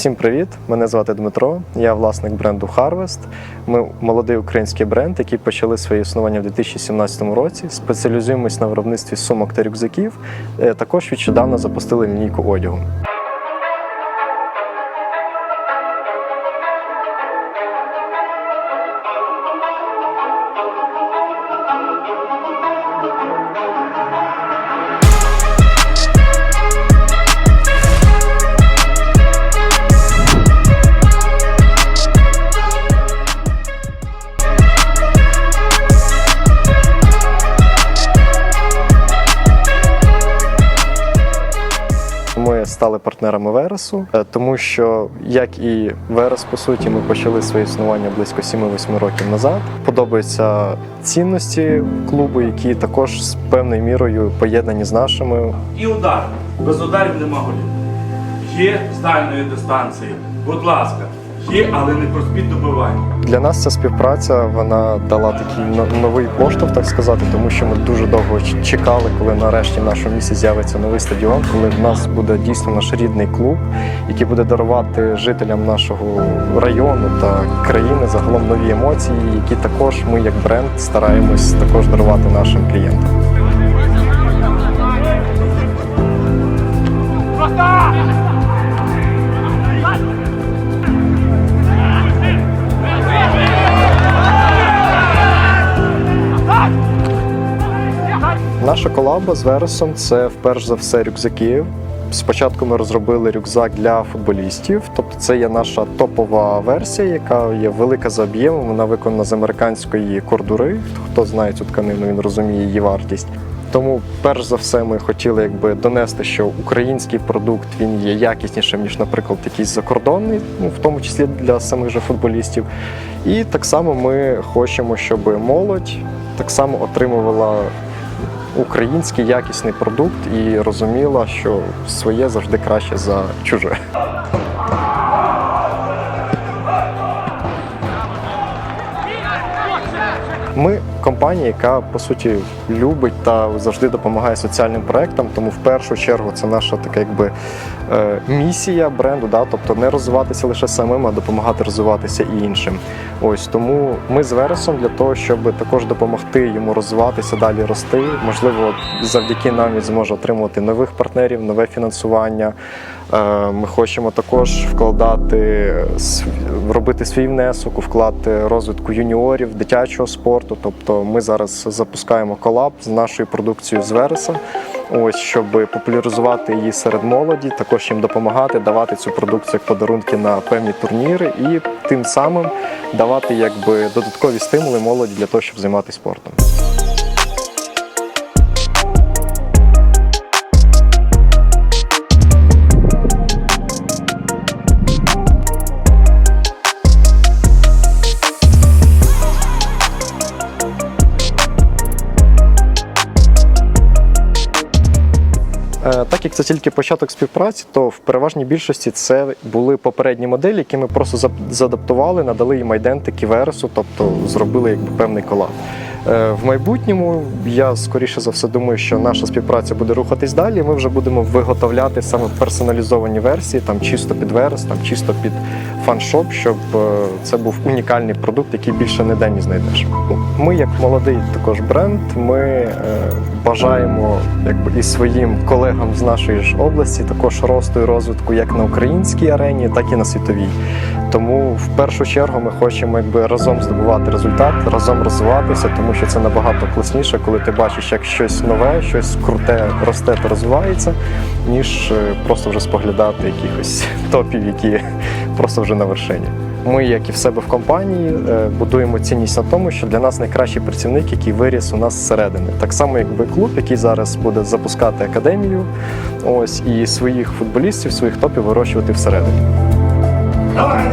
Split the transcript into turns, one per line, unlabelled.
Всім привіт! Мене звати Дмитро. Я власник бренду Harvest. Ми молодий український бренд, який почали своє існування в 2017 році. Спеціалізуємось на виробництві сумок та рюкзаків. Е, Також відчодавна запустили лінійку одягу. Стали партнерами Вересу, е, тому що, як і Верес, по суті, ми почали своє існування близько 7-8 років назад. Подобаються цінності клубу, які також з певною мірою поєднані з нашими.
І удар. Без ударів нема голів. Є з дальної дистанції. Будь ласка, є, але не проспіть добивання.
Для нас ця співпраця вона дала такий новий поштовх, так сказати, тому що ми дуже довго чекали, коли нарешті в нашому місті з'явиться новий стадіон, коли в нас буде дійсно наш рідний клуб, який буде дарувати жителям нашого району та країни загалом нові емоції, які також ми, як бренд, стараємось також дарувати нашим клієнтам. Наша колаба з Вересом це вперше за все рюкзаки. Спочатку ми розробили рюкзак для футболістів, тобто це є наша топова версія, яка є велика за об'ємом. Вона виконана з американської кордури. Хто знає цю тканину, він розуміє її вартість. Тому, перш за все, ми хотіли якби донести, що український продукт він є якіснішим, ніж, наприклад, якийсь закордонний, ну в тому числі для самих же футболістів. І так само ми хочемо, щоб молодь так само отримувала український якісний продукт і розуміла, що своє завжди краще за чуже. Ми компанія, яка по суті любить та завжди допомагає соціальним проектам. Тому в першу чергу це наша така, якби е, місія бренду, да, тобто не розвиватися лише самим, а допомагати розвиватися і іншим. Ось тому ми з Вересом для того, щоб також допомогти йому розвиватися, далі рости. Можливо, завдяки нам він зможе отримувати нових партнерів, нове фінансування. Е, Ми хочемо також вкладати робити свій внесок у вклад розвитку юніорів, дитячого спорту. Тобто ми зараз запускаємо колаб з нашою продукцією з Вереса. Ось щоб популяризувати її серед молоді, також їм допомагати, давати цю продукцію як подарунки на певні турніри і тим самим давати якби додаткові стимули молоді для того, щоб займатися спортом. Так як це тільки початок співпраці, то в переважній більшості це були попередні моделі, які ми просто задаптували, надали їм айдентики вересу, тобто зробили якби певний колаб. Е, В майбутньому я скоріше за все думаю, що наша співпраця буде рухатись далі. Ми вже будемо виготовляти саме персоналізовані версії, там чисто під верес, там чисто під фаншоп, щоб е, це був унікальний продукт, який більше ніде не знайдеш. Ми, як молодий також бренд, ми е, бажаємо якби і своїм колегам з нашої ж області також росту і розвитку як на українській арені, так і на світовій. Тому в першу чергу ми хочемо якби разом здобувати результат, разом розвиватися, тому що це набагато класніше, коли ти бачиш, як щось нове, щось круте росте та розвивається, ніж е, просто вже споглядати якихось топів, які просто вже на вершині. Ми, як і в себе в компанії, е, будуємо цінність на тому, що для нас найкращий працівник, який виріс у нас зсередини. Так само, як би клуб, який зараз буде запускати академію, ось і своїх футболістів, своїх топів вирощувати всередині.
Давай.